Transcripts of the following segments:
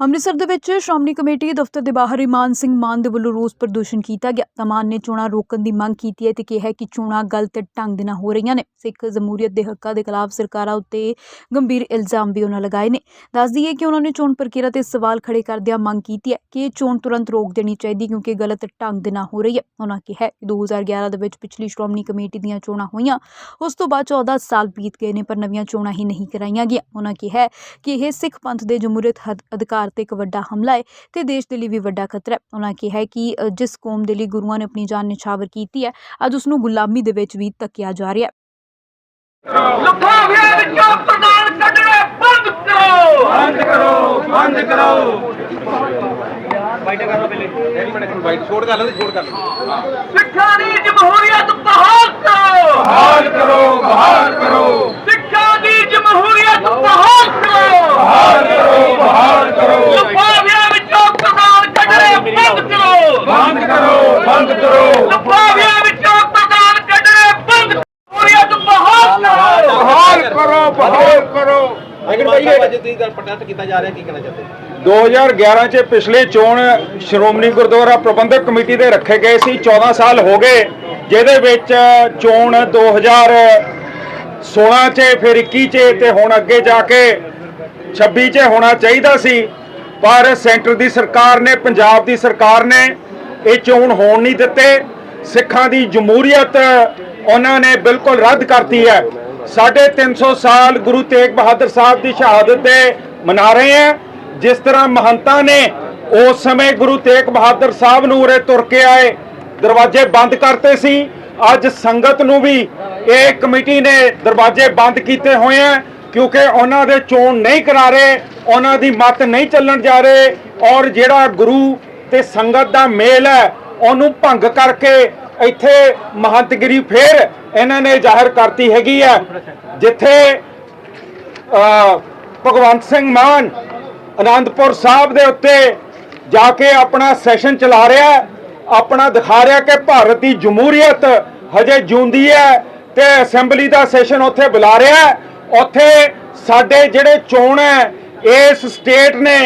ਅੰਮ੍ਰਿਤਸਰ ਦੇ ਵਿੱਚ ਸ਼੍ਰੋਮਣੀ ਕਮੇਟੀ ਦਫ਼ਤਰ ਦੇ ਬਾਹਰ ਇਮਾਨ ਸਿੰਘ ਮਾਨ ਦੇ ਵੱਲੋਂ ਰੋਸ ਪ੍ਰਦਰਸ਼ਨ ਕੀਤਾ ਗਿਆ। ਤਮਾਨ ਨੇ ਚੋਣਾਂ ਰੋਕਣ ਦੀ ਮੰਗ ਕੀਤੀ ਹੈ ਤੇ ਕਿਹਾ ਕਿ ਚੋਣਾਂ ਗਲਤ ਢੰਗ ਦੇ ਨਾਲ ਹੋ ਰਹੀਆਂ ਨੇ। ਸਿੱਖ ਜਮਹੂਰੀਅਤ ਦੇ ਹੱਕਾਂ ਦੇ ਖਿਲਾਫ ਸਰਕਾਰਾਂ ਉੱਤੇ ਗੰਭੀਰ ਇਲਜ਼ਾਮ ਵੀ ਉਹਨਾਂ ਲਗਾਏ ਨੇ। ਦੱਸ ਦਈਏ ਕਿ ਉਹਨਾਂ ਨੇ ਚੋਣ ਪ੍ਰਕਿਰਿਆ ਤੇ ਸਵਾਲ ਖੜੇ ਕਰਦਿਆਂ ਮੰਗ ਕੀਤੀ ਹੈ ਕਿ ਇਹ ਚੋਣ ਤੁਰੰਤ ਰੋਕ ਦੇਣੀ ਚਾਹੀਦੀ ਕਿਉਂਕਿ ਗਲਤ ਢੰਗ ਦੇ ਨਾਲ ਹੋ ਰਹੀ ਹੈ। ਉਹਨਾਂ ਕਿਹਾ ਕਿ 2011 ਦੇ ਵਿੱਚ ਪਿਛਲੀ ਸ਼੍ਰੋਮਣੀ ਕਮੇਟੀ ਦੀਆਂ ਚੋਣਾਂ ਹੋਈਆਂ। ਉਸ ਤੋਂ ਬਾਅਦ 14 ਸਾਲ ਬੀਤ ਗਏ ਨੇ ਪਰ ਨਵੀਆਂ ਚੋਣਾਂ ਹੀ ਨਹੀਂ ਕਰਾਈਆਂ ਗਈਆਂ। ਉਹਨਾਂ ਕਿਹਾ ਕਿ ਇਹ ਸਿੱਖ ਪੰਥ ਦੇ ਜਮਹੂਰੀਅਤ ਅਧਿਕਾਰ ਅਧਿਕਾਰ ਤੇ ਇੱਕ ਵੱਡਾ ਹਮਲਾ ਹੈ ਤੇ ਦੇਸ਼ ਦੇ ਲਈ ਵੀ ਵੱਡਾ ਖਤਰਾ ਹੈ। ਉਹਨਾਂ ਕਿਹਾ ਹੈ ਕਿ ਜਿਸ ਕੌਮ ਦੇ ਲਈ ਗੁਰੂਆਂ ਨੇ ਆਪਣੀ ਜਾਨ ਨਿਛਾਵਰ ਕੀਤੀ ਹੈ ਅੱਜ ਉਸ ਨੂੰ ਗੁਲਾਮੀ ਦੇ ਵਿੱਚ ਵੀ ਧੱਕਿਆ ਜਾ ਰਿਹਾ ਹੈ। ਲੁਫਾਵਿਆਂ ਵਿੱਚੋਂ ਪ੍ਰਧਾਨ ਕੱਢਣੇ ਬੰਦ ਕਰੋ! ਬੰਦ ਕਰੋ ਬੰਦ ਕਰੋ! ਵਾਈਟ ਕਰੋ ਪਹਿਲੇ। ਡੈਡੀ ਬਣੇ ਕੋਲ ਵਾਈਟ ਛੋੜ ਕਰ ਲੈ ਛੋੜ ਕਰ ਲੈ ਸਿੱਖਾਂ ਦੀ ਜਮਹੂਰੀਅਤ ਬਹਾਲ ਕਰੋ! ਬਹਾਲ ਕਰੋ ਬਹਾਲ ਕਰੋ ਸਿੱਖਾਂ ਦੀ ਜਮਹੂਰੀਅਤ ਬਹਾਲ ਕਰੋ ਬਹਾਲ ਕਰੋ ਬਹਾਲ ਕਰੋ ਲੁਫਾਵਿਆਂ ਵਿੱਚੋਂ ਪ੍ਰਧਾਨ ਕੱਢਣੇ ਬੰਦ ਕਰੋ ਬੰਦ ਕਰੋ ਬੰਦ ਕਰੋ ਲੁਫਾਵਿਆਂ ਵਿੱਚੋਂ ਪ੍ਰਧਾਨ ਕੱਢਣੇ ਬੰਦ ਕਰੋ ਜਮਹੂਰੀਅਤ ਬਹਾਲ ਕਰੋ ਬਹਾਲ ਕਰੋ ਬਹਾਲ ਕਰੋ। ਅਗਰ ਭਾਈ ਅੱਜ ਦੀ ਗੱਲ ਪ੍ਰੋਟੈਸਟ ਕੀਤਾ ਜਾ ਰਿਹਾ ਕੀ ਕਹਿਣਾ ਚਾਹਤੇ 2011 ਚ ਪਿਛਲੇ ਚੋਣ ਸ਼੍ਰੋਮਣੀ ਗੁਰਦੁਆਰਾ ਪ੍ਰਬੰਧਕ ਕਮੇਟੀ ਦੇ ਰੱਖੇ ਗਏ ਸੀ 14 ਸਾਲ ਹੋ ਗਏ। ਜਿਹਦੇ ਵਿੱਚ ਚੋਣ 2016 ਚ ਫਿਰ 21 ਚ ਤੇ ਹੁਣ ਅੱਗੇ ਜਾ ਕੇ 26 ਚ ਹੋਣਾ ਚਾਹੀਦਾ ਸੀ। ਪਰ ਸੈਂਟਰ ਦੀ ਸਰਕਾਰ ਨੇ ਪੰਜਾਬ ਦੀ ਸਰਕਾਰ ਨੇ ਇਹ ਚੋਣ ਹੋਣ ਨਹੀਂ ਦਿੱਤੇ। ਸਿੱਖਾਂ ਦੀ ਜਮਹੂਰੀਅਤ ਉਹਨਾਂ ਨੇ ਬਿਲਕੁਲ ਰੱਦ ਕਰਤੀ ਹੈ। ਸਾਢੇ 300 ਸਾਲ ਗੁਰੂ ਤੇਗ ਬਹਾਦਰ ਸਾਹਿਬ ਦੀ ਸ਼ਹਾਦਤ ਤੇ ਮਨਾ ਰਹੇ ਹਾਂ। ਜਿਸ ਤਰ੍ਹਾਂ ਮਹੰਤਾਂ ਨੇ ਉਸ ਸਮੇਂ ਗੁਰੂ ਤੇਗ ਬਹਾਦਰ ਸਾਹਿਬ ਨੂੰ ਉਰੇ ਤੁਰ ਕੇ ਆਏ, ਦਰਵਾਜ਼ੇ ਬੰਦ ਕਰਤੇ ਸੀ। ਅੱਜ ਸੰਗਤ ਨੂੰ ਵੀ ਇਹ ਕਮੇਟੀ ਨੇ ਦਰਵਾਜ਼ੇ ਬੰਦ ਕੀਤੇ ਹੋਏ ਆ, ਕਿਉਂਕਿ ਉਹਨਾਂ ਦੇ ਚੋਣ ਨਹੀਂ ਕਰਾ ਰਹੇ, ਉਹਨਾਂ ਦੀ ਮਤ ਨਹੀਂ ਚੱਲਣ ਜਾ ਰਹੇ। ਔਰ ਜਿਹੜਾ ਗੁਰੂ ਤੇ ਸੰਗਤ ਦਾ ਮੇਲ ਹੈ, ਉਹਨੂੰ ਭੰਗ ਕਰਕੇ ਇੱਥੇ ਮਹੰਤਗਿਰੀ ਫੇਰ ਇਹਨਾਂ ਨੇ ਜ਼ਾਹਿਰ ਕਰਤੀ ਹੈਗੀ ਹੈ, ਜਿੱਥੇ ਭਗਵੰਤ ਸਿੰਘ ਮਾਨ ਅਨੰਦਪੁਰ ਸਾਹਿਬ ਦੇ ਉੱਤੇ ਜਾ ਕੇ ਆਪਣਾ ਸੈਸ਼ਨ ਚਲਾ ਰਿਹਾ ਆਪਣਾ ਦਿਖਾ ਰਿਹਾ ਕਿ ਭਾਰਤ ਦੀ ਜਮਹੂਰੀਅਤ ਹਜੇ ਜਿਉਂਦੀ ਹੈ ਤੇ ਅਸੈਂਬਲੀ ਦਾ ਸੈਸ਼ਨ ਉੱਥੇ ਬੁਲਾ ਰਿਹਾ ਉੱਥੇ ਸਾਡੇ ਜਿਹੜੇ ਚੋਣ ਹੈ, ਇਸ ਸਟੇਟ ਨੇ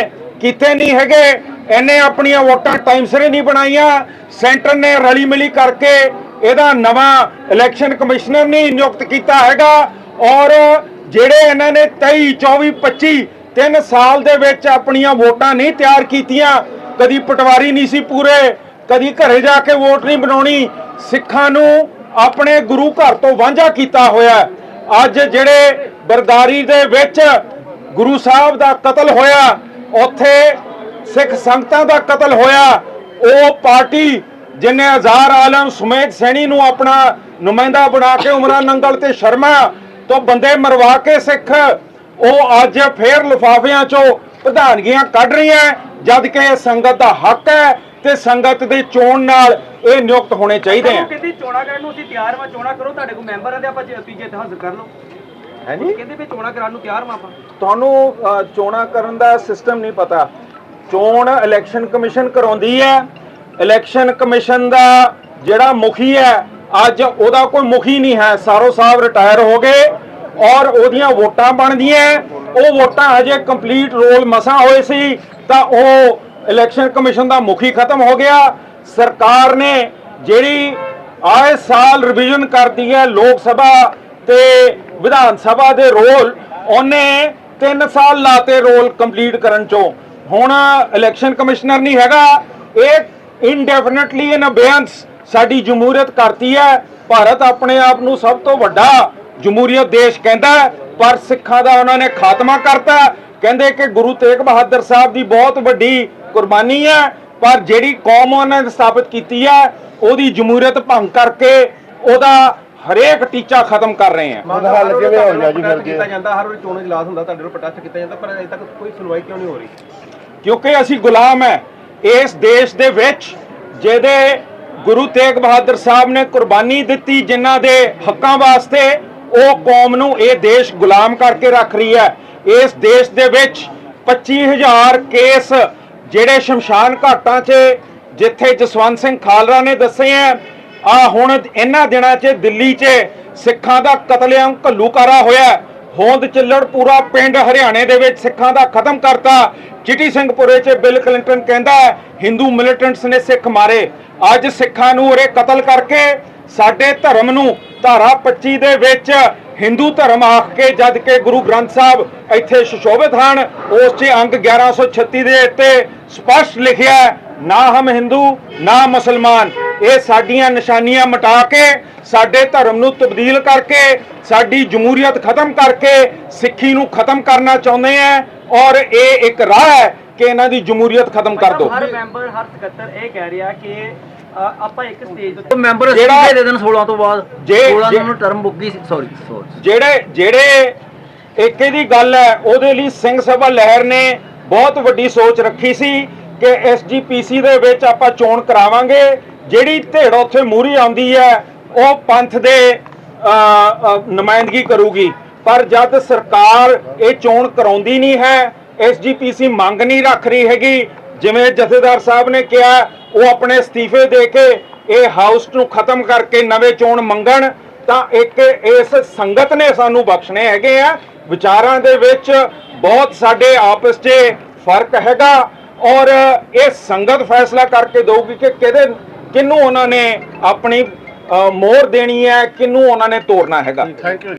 ਕੀਤੇ ਨਹੀਂ ਹੈਗੇ। ਇਹਨੇ ਆਪਣੀਆਂ ਵੋਟਾਂ ਟਾਈਮ ਸਿਰੇ ਨਹੀਂ ਬਣਾਈਆਂ। ਸੈਂਟਰ ਨੇ ਰਲੀ ਮਿਲੀ ਕਰਕੇ ਇਹਦਾ ਨਵਾਂ ਇਲੈਕਸ਼ਨ ਕਮਿਸ਼ਨਰ ਨਹੀਂ ਨਿਯੁਕਤ ਕੀਤਾ ਹੈਗਾ। ਔਰ ਜਿਹੜੇ ਇਹਨਾਂ ਨੇ 23 24 25 ਤਿੰਨ ਸਾਲ ਦੇ ਵਿੱਚ ਆਪਣੀਆਂ ਵੋਟਾਂ ਨਹੀਂ ਤਿਆਰ ਕੀਤੀਆਂ, ਕਦੀ ਪਟਵਾਰੀ ਨਹੀਂ ਸੀ ਪੂਰੇ, ਕਦੀ ਘਰੇ ਜਾ ਕੇ ਵੋਟ ਨਹੀਂ ਬਣਾਉਣੀ, ਸਿੱਖਾਂ ਨੂੰ ਆਪਣੇ ਗੁਰੂ ਘਰ ਤੋਂ ਵਾਂਝਾ ਕੀਤਾ ਹੋਇਆ ਅੱਜ ਜਿਹੜੇ ਬਰਦਾਰੀ ਦੇ ਵਿੱਚ ਗੁਰੂ ਸਾਹਿਬ ਦਾ ਕਤਲ ਹੋਇਆ, ਉੱਥੇ ਸਿੱਖ ਸੰਗਤਾਂ ਦਾ ਕਤਲ ਹੋਇਆ। ਉਹ ਪਾਰਟੀ ਜਿਨੇ ਹਜ਼ਾਰ ਆਲਮ ਸੁਮੇਧ ਸੈਣੀ ਨੂੰ ਆਪਣਾ ਨੁਮਾਇੰਦਾ ਬਣਾ ਕੇ ਉਮਰਾਂ ਨੰਗਲ ਤੇ ਸ਼ਰਮਾ ਤੋਂ ਬੰਦੇ ਮਰਵਾ ਕੇ ਸਿੱਖ ਉਹ ਅੱਜ ਫੇਰ ਲਿਫਾਫਿਆਂ ਚੋਂ ਪ੍ਰਧਾਨਗੀਆਂ ਕੱਢ ਰਹੀਆਂ ਜਦ ਕਿ ਇਹ ਸੰਗਤ ਦਾ ਹੱਕ ਹੈ ਤੇ ਸੰਗਤ ਦੇ ਚੋਣ ਨਾਲ ਇਹ ਨਿਯੁਕਤ ਹੋਣੇ ਚਾਹੀਦੇ ਆ। ਕਹਿੰਦੇ ਚੋਣਾ ਕਰਨ ਨੂੰ ਅਸੀਂ ਤਿਆਰ ਵਾਂ ਚੋਣਾ ਕਰੋ ਤੁਹਾਡੇ ਕੋਲ ਮੈਂਬਰ ਆ ਤੇ ਆਪਾਂ ਜੇ- ਤੀਜੇ ਤੇ ਹਾਜ਼ਰ ਕਰ ਲਓ। ਹੈ ਕਹਿੰਦੇ ਵੀ ਚੋਣਾ ਕਰਾਉਣ ਨੂੰ ਤਿਆਰ ਵਾਂ ਆਪਾਂ। ਤੁਹਾਨੂੰ ਚੋਣਾਂ ਕਰਨ ਦਾ ਸਿਸਟਮ ਨਹੀਂ ਪਤਾ। ਚੋਣ ਇਲੈਕਸ਼ਨ ਕਮਿਸ਼ਨ ਕਰਾਉਂਦੀ ਹੈ। ਇਲੈਕਸ਼ਨ ਕਮਿਸ਼ਨ ਦਾ ਜਿਹੜਾ ਮੁਖੀ ਹੈ, ਅੱਜ ਉਹਦਾ ਕੋਈ ਮੁਖੀ ਨਹੀਂ ਹੈ। ਸਾਰੋ ਸਾਹਿਬ ਰਿਟਾਇਰ ਹੋ ਗਏ ਔਰ ਉਹਦੀਆਂ ਵੋਟਾਂ ਬਣਦੀਆਂ ਉਹ ਵੋਟਾਂ ਅਜੇ ਕੰਪਲੀਟ ਰੋਲ ਮਸਾਂ ਹੋਏ ਸੀ, ਤਾਂ ਉਹ ਇਲੈਕਸ਼ਨ ਕਮਿਸ਼ਨ ਦਾ ਮੁਖੀ ਖਤਮ ਹੋ ਗਿਆ। ਸਰਕਾਰ ਨੇ ਜਿਹੜੀ ਆਏ ਸਾਲ ਰਿਵੀਜ਼ਨ ਕਰਦੀ ਹੈ ਲੋਕ ਸਭਾ ਤੇ ਵਿਧਾਨ ਸਭਾ ਦੇ ਰੋਲ, ਉਹਨੇ 3 ਸਾਲ ਲਾਤੇ ਰੋਲ ਕੰਪਲੀਟ ਕਰਨ ਚੋਂ। ਹੁਣ ਇਲੈਕਸ਼ਨ ਕਮਿਸ਼ਨਰ ਨਹੀਂ ਹੈਗਾ ਇਹ ਇਨਡੈਫੀਨਿਟਲੀ ਇਨ ਅਬੇਅੰਸ ਸਾਡੀ ਜਮਹੂਰੀਅਤ ਕਰਤੀ ਹੈ। ਭਾਰਤ ਆਪਣੇ ਆਪ ਨੂੰ ਸਭ ਤੋਂ ਵੱਡਾ ਜਮਹੂਰੀਅਤ ਦੇਸ਼ ਕਹਿੰਦਾ ਹੈ, ਪਰ ਸਿੱਖਾਂ ਦਾ ਉਹਨਾਂ ਨੇ ਖਾਤਮਾ ਕਰਤਾ ਕਹਿੰਦੇ ਕਿ ਗੁਰੂ ਤੇਗ ਬਹਾਦਰ ਸਾਹਿਬ ਦੀ ਬਹੁਤ ਵੱਡੀ ਕੁਰਬਾਨੀ ਹੈ ਪਰ ਜਿਹੜੀ ਕੌਮ ਉਹਨਾਂ ਨੇ ਸਥਾਪਿਤ ਕੀਤੀ ਹੈ ਉਹਦੀ ਜਮਹੂਰੀਅਤ ਭੰਗ ਕਰਕੇ ਉਹਦਾ ਹਰੇਕ ਟੀਚਾ ਖਤਮ ਕਰ ਰਹੇ ਆ ਉਹਦਾ ਹੱਲ ਕਿਵੇਂ ਹੋ ਗਿਆ ਜੀ ਫਿਰ ਕੀਤਾ ਜਾਂਦਾ ਹਰ ਵਾਰੀ ਚੋਣ ਇਜਲਾਸ ਹੁੰਦਾ ਤੁਹਾਡੇ ਨੂੰ ਪ੍ਰੋਟੈਸਟ ਕੀਤਾ ਜਾਂਦਾ ਪਰ ਅਜੇ ਤੱਕ ਕੋਈ ਸੁਣਵਾਈ ਕਿਉਂ ਨਹੀਂ ਹੋ ਰਹੀ? ਕਿਉਂਕਿ ਅਸੀਂ ਗੁਲਾਮ ਹੈ ਇਸ ਦੇਸ਼ ਦੇ ਵਿੱਚ ਜਿਹਦੇ ਗੁਰੂ ਤੇਗ ਬਹਾਦਰ ਸਾਹਿਬ ਨੇ ਕੁਰਬਾਨੀ ਦਿੱਤੀ ਜਿਨ੍ਹਾਂ ਦੇ ਹੱਕਾਂ ਵਾਸਤੇ, ਉਹ ਕੌਮ ਨੂੰ ਇਹ ਦੇਸ਼ ਗੁਲਾਮ ਕਰਕੇ ਰੱਖ ਰਹੀ ਹੈ ਇਸ ਦੇਸ਼ ਦੇ ਵਿੱਚ 25000 ਕੇਸ ਜਿਹੜੇ ਸ਼ਮਸ਼ਾਨ ਘਾਟਾਂ 'ਚ, ਜਿੱਥੇ ਜਸਵੰਤ ਸਿੰਘ ਖਾਲਰਾ ਨੇ ਦੱਸੇ ਆ ਆ ਹੁਣ ਇਹਨਾਂ ਦਿਨਾਂ 'ਚ ਦਿੱਲੀ 'ਚ ਸਿੱਖਾਂ ਦਾ ਕਤਲੇਆਮ ਘੱਲੂਕਾਰਾ ਹੋਇਆ। ਹੋਂਦ ਚਿੱਲੜ ਪੂਰਾ ਪਿੰਡ ਹਰਿਆਣੇ ਦੇ ਵਿੱਚ ਸਿੱਖਾਂ ਦਾ ਖਤਮ ਕਰਤਾ। ਚਿਟੀ ਸਿੰਘਪੁਰੇ 'ਚ ਬਿਲ ਕਲਿੰਟਨ ਕਹਿੰਦਾ ਹਿੰਦੂ ਮਿਲੀਟੈਂਟਸ ਨੇ ਸਿੱਖ ਮਾਰੇ। ਅੱਜ ਸਿੱਖਾਂ ਨੂੰ ਉਰੇ ਕਤਲ ਕਰਕੇ ਸਾਡੇ ਧਰਮ ਨੂੰ ਧਾਰਾ 25 ਦੇ ਵਿੱਚ ਹਿੰਦੂ ਧਰਮ ਆਖ ਕੇ ਜਦ ਕਿ ਗੁਰੂ ਗ੍ਰੰਥ ਸਾਹਿਬ ਇੱਥੇ ਸੁਸ਼ੋਭਿਤ ਹਨ। ਉਸ 'ਚ ਅੰਗ 1136 ਦੇ ਉੱਤੇ ਸਪਸ਼ਟ ਲਿਖਿਆ ਨਾ ਹਮ ਹਿੰਦੂ, ਨਾ ਮੁਸਲਮਾਨ। ਇਹ ਸਾਡੀਆਂ ਨਿਸ਼ਾਨੀਆਂ ਮਿਟਾ ਕੇ ਸਾਡੇ ਧਰਮ ਨੂੰ ਤਬਦੀਲ ਕਰਕੇ ਸਾਡੀ ਜਮਹੂਰੀਅਤ ਖਤਮ ਕਰਕੇ ਸਿੱਖੀ ਨੂੰ ਖਤਮ ਕਰਨਾ ਚਾਹੁੰਦੇ ਆ ਔਰ ਇਹ ਇੱਕ ਰਾਹ ਹੈ ਕਿ ਇਹਨਾਂ ਦੀ ਜਮਹੂਰੀਅਤ ਖਤਮ ਕਰ ਦਿਓ। ਹਰ ਮੈਂਬਰ ਹਰ ਸਕੱਤਰ ਇਹ ਕਹਿ ਰਿਹਾ ਕਿ ਆਪਾਂ ਇੱਕ ਸਟੇਜ ਤੇ ਮੈਂਬਰ ਜਿਹੜਾ- ਅਸਤੀਫੇ ਦੇ ਦੇਣ 16 ਤੋਂ ਬਾਅਦ। ਜੇ- 16 ਜੇ- ਨੂੰ ਟਰਮ ਸੌਰੀ ਸੌਰੀ ਜਿਹੜੇ ਜਿਹੜੇ ਏਕੇ ਦੀ ਗੱਲ ਹੈ ਉਹਦੇ ਲਈ ਸਿੰਘ ਸਭਾ ਲਹਿਰ ਨੇ ਬਹੁਤ ਵੱਡੀ ਸੋਚ ਰੱਖੀ ਸੀ ਕਿ ਐਸਜੀਪੀਸੀ ਦੇ ਵਿੱਚ ਆਪਾਂ ਚੋਣ ਕਰਾਵਾਂਗੇ। ਜਿਹੜੀ ਧਿੜ ਉੱਥੇ ਮੂਰੀ ਆਉਂਦੀ ਹੈ, ਉਹ ਪੰਥ ਦੇ ਨੁਮਾਇੰਦਗੀ ਕਰੂਗੀ। ਪਰ ਜਦ ਸਰਕਾਰ ਇਹ ਚੋਣ ਕਰਾਉਂਦੀ ਨਹੀਂ ਹੈ ਐਸਜੀਪੀਸੀ ਮੰਗ ਨਹੀਂ ਰੱਖ ਰਹੀ ਹੈਗੀ, ਜਿਵੇਂ ਜਥੇਦਾਰ ਸਾਹਿਬ ਨੇ ਕਿਹਾ, ਉਹ ਆਪਣੇ ਅਸਤੀਫੇ ਦੇ ਕੇ ਇਹ ਹਾਊਸ ਨੂੰ ਖਤਮ ਕਰਕੇ ਨਵੇਂ ਚੋਣ ਮੰਗਣ, ਤਾਂ ਇੱਕ ਇਸ ਸੰਗਤ ਨੇ ਸਾਨੂੰ ਬਖਸ਼ਣੇ ਹੈਗੇ ਆ। ਵਿਚਾਰਾਂ ਦੇ ਵਿੱਚ ਬਹੁਤ ਸਾਡੇ ਆਪਸ 'ਚ ਫ਼ਰਕ ਹੈਗਾ ਔਰ ਇਹ ਸੰਗਤ ਫੈਸਲਾ ਕਰਕੇ ਦਊਗੀ ਕਿ ਕਿਹਦੇ ਕਿਹਨੂੰ ਉਹਨਾਂ ਨੇ ਆਪਣੀ ਅ, ਮੋਹਰ ਦੇਣੀ ਹੈ ਕਿਹਨੂੰ ਉਹਨਾਂ ਨੇ ਤੋੜਨਾ ਹੈਗਾ। Thank you